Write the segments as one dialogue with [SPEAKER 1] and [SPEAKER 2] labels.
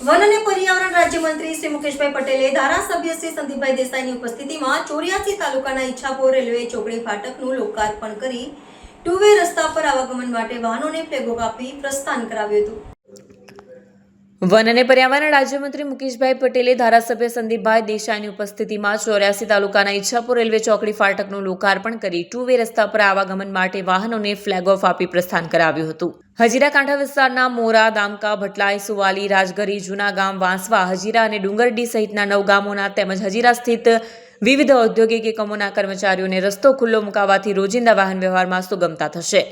[SPEAKER 1] One અને પર્યાવરણ રાજ્યમંત્રી શ્રી મુકેશભાઈ પટેલે ધારાસભ્ય શ્રી સંદીપભાઈ દેસાઈની ઉપસ્થિતિમાં ચોર્યાસી તાલુકાના ઈચ્છાપોર રેલવે ચોકડી ફાટકનું લોકાર્પણ કરી ટુ વે રસ્તા પર આવાગમન માટે વાહનોને ફ્લેગો કાપી પ્રસ્થાન કરાવ્યું હતું.
[SPEAKER 2] વન અને પર્યાવરણ રાજ્યમંત્રી મુકેશભાઈ પટેલે ધારાસભ્ય સંદીપભાઈ દેસાઈની ઉપસ્થિતિમાં ચોર્યાસી તાલુકાના ઈચ્છાપુર રેલવે ચોકડી ફાટકનું લોકાર્પણ કરી ટુ વે રસ્તા પર આવાગમન માટે વાહનોને ફ્લેગ ઓફ આપી પ્રસ્થાન કરાવ્યું હતું. હજીરા કાંઠા વિસ્તારના મોરા, દામકા, ભટલાઈ, સુવાલી, રાજગરી, જૂનાગામ, વાંસવા, હજીરા અને ડુંગરડી સહિતના નવ ગામોના તેમજ હજીરા સ્થિત વિવિધ ઔદ્યોગિક એકમોના કર્મચારીઓને રસ્તો ખુલ્લો મુકાવવાથી રોજિંદા વાહન વ્યવહારમાં સુગમતા થશે.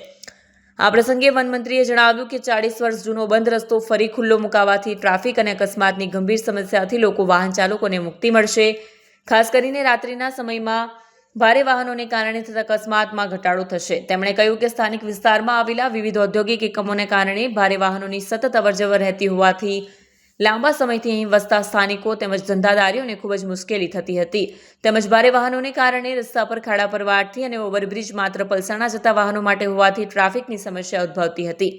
[SPEAKER 2] આ પ્રસંગે વનમંત્રીએ જણાવ્યું કે ચાળીસ વર્ષ જૂનો બંધ રસ્તો ફરી ખુલ્લો મુકાવાથી ટ્રાફિક અને અકસ્માતની ગંભીર સમસ્યાથી લોકો વાહન ચાલકોને મુક્તિ મળશે. ખાસ કરીને રાત્રિના સમયમાં ભારે વાહનોને કારણે થતા અકસ્માતમાં ઘટાડો થશે. તેમણે કહ્યું કે સ્થાનિક વિસ્તારમાં આવેલા વિવિધ ઔદ્યોગિક એકમોને કારણે ભારે વાહનોની સતત અવરજવર રહેતી હોવાથી લાંબા સમયથી અહીં વસતા સ્થાનિકો તેમજ ધંધાદારીઓને ખૂબ જ મુશ્કેલી થતી હતી. તેમજ ભારે વાહનોને કારણે રસ્તા પર ખાડા પરવાટથી અને ઓવરબ્રિજ માત્ર પલસાણા જતા વાહનો માટે હોવાથી ટ્રાફિકની સમસ્યા ઉદ્ભવતી હતી.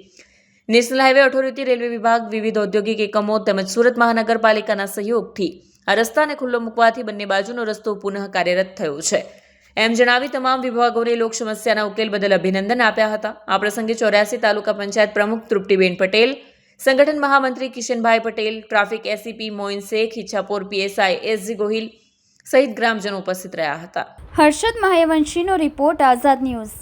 [SPEAKER 2] નેશનલ હાઈવે ઓથોરિટી, રેલવે વિભાગ, વિવિધ ઔદ્યોગિક એકમો તેમજ સુરત મહાનગરપાલિકાના સહયોગથી આ રસ્તાને ખુલ્લો મૂકવાથી બંને બાજુનો રસ્તો પુનઃ કાર્યરત થયો છે. એમ જણાવી તમામ વિભાગોને લોક સમસ્યાના ઉકેલ બદલ અભિનંદન આપ્યા હતા. આ પ્રસંગે ચોર્યાસી તાલુકા પંચાયત પ્રમુખ તૃપ્તિબેન પટેલ સંગઠન મહામંત્રી Kishanbhai Patel, traffic ACP Moin Shaikh, Ichchhapor PSI SG Gohil સહિત ગ્રામજનો ઉપસ્થિત રહ્યા હતા.
[SPEAKER 3] હર્ષદ મહાયવંશીનો રિપોર્ટ આઝાદ ન્યૂઝ.